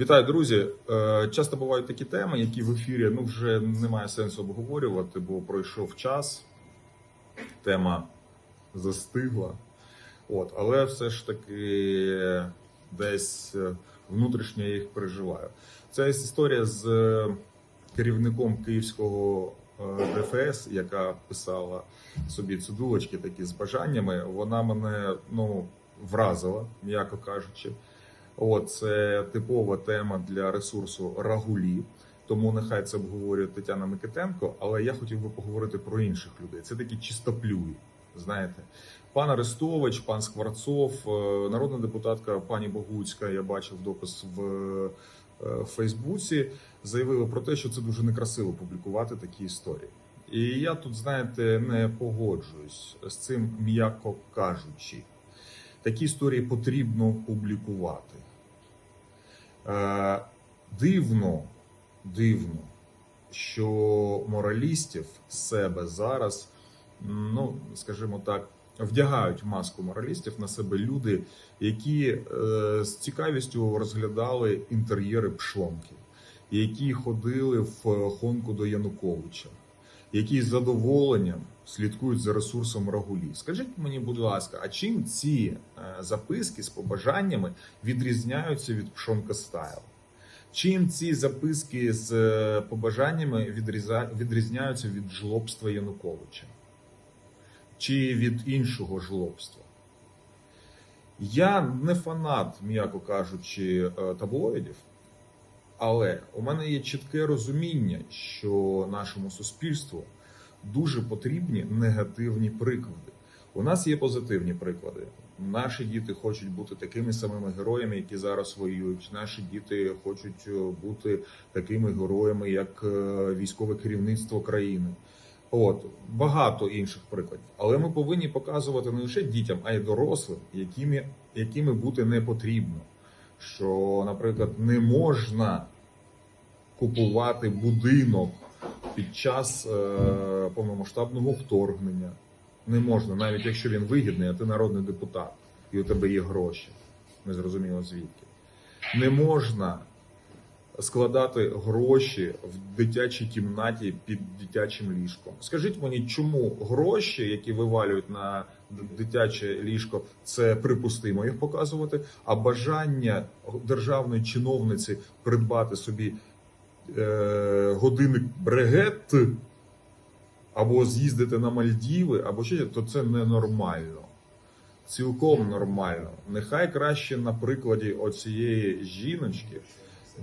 Вітаю, друзі. Е, Часто бувають такі теми, які в ефірі ну вже немає сенсу обговорювати, бо пройшов час, тема застигла. От, але все ж таки десь е, внутрішньо я їх переживаю. Це історія з е, керівником київського ДФС, яка писала собі цидулочки такі з бажаннями. Вона мене ну вразила, м'яко кажучи. От це типова тема для ресурсу Рагулі. Тому нехай це обговорює Тетяна Микитенко, але я хотів би поговорити про інших людей. Це такі чистоплюї. Знаєте, пан Арестович, пан Скворцов, е, народна депутатка пані Богуцька. Я бачив допис в е, Фейсбуці. Заявили про те, що це дуже некрасиво публікувати такі історії. І я тут, знаєте, не погоджуюсь з цим, м'яко кажучи. Такі історії потрібно публікувати. Е, дивно, дивно, що моралістів з себе зараз, ну скажімо так, вдягають маску моралістів на себе люди, які е, з цікавістю розглядали інтер'єри пшонки, які ходили в хонку до Януковича, які з задоволенням слідкують за ресурсом Рагулі. Скажіть мені, будь ласка, а чим ці е, записки з побажаннями відрізняються від пшонка стайл? Чим ці записки з е, побажаннями відрізняються від жлобства Януковича? Чи від іншого жлобства? Я не фанат, м'яко кажучи, е, таблоїдів, але у мене є чітке розуміння, що нашому суспільству дуже потрібні негативні приклади. У нас є позитивні приклади. Наші діти хочуть бути такими самими героями, які зараз воюють. Наші діти хочуть е, бути такими героями, як е, військове керівництво країни. От багато інших прикладів. Але ми повинні показувати не лише дітям, а й дорослим, якими, якими бути не потрібно. Що, наприклад, не можна купувати будинок під час е, повномасштабного вторгнення. Не можна, навіть якщо він вигідний, а ти народний депутат, і у тебе є гроші. Незрозуміло звідки. Не можна складати гроші в дитячій кімнаті під дитячим ліжком. Скажіть мені, чому гроші, які вивалюють на дитяче ліжко, це припустимо їх показувати, а бажання державної чиновниці придбати собі е, годинник брегет або з'їздити на Мальдіви, або ще, то це ненормально. Цілком нормально. Нехай краще на прикладі оцієї жіночки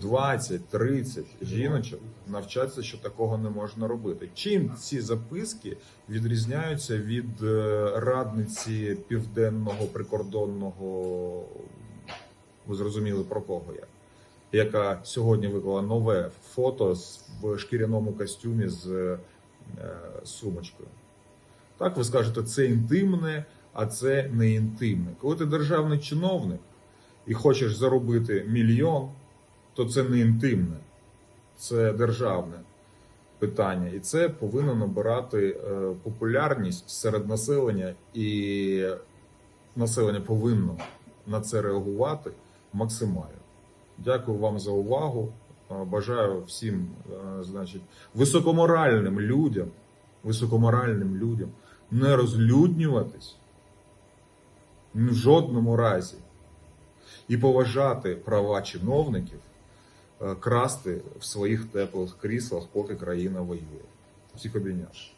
20-30 жіночок навчаться, що такого не можна робити. Чим ці записки відрізняються від е, радниці південного прикордонного, ви зрозуміли про кого я? яка сьогодні виклала нове фото в шкіряному костюмі з е, сумочкою. Так, ви скажете, це інтимне, а це не інтимне. Коли ти державний чиновник і хочеш заробити мільйон, то це не інтимне, це державне питання. І це повинно набирати е, популярність серед населення, і населення повинно на це реагувати максимально. Дякую вам за увагу. Е, Бажаю всім, е, значить, високоморальним людям, високоморальним людям не розлюднюватись в жодному разі і поважати права чиновників красти в своїх теплих кріслах, поки країна воює. Всіх обійняв.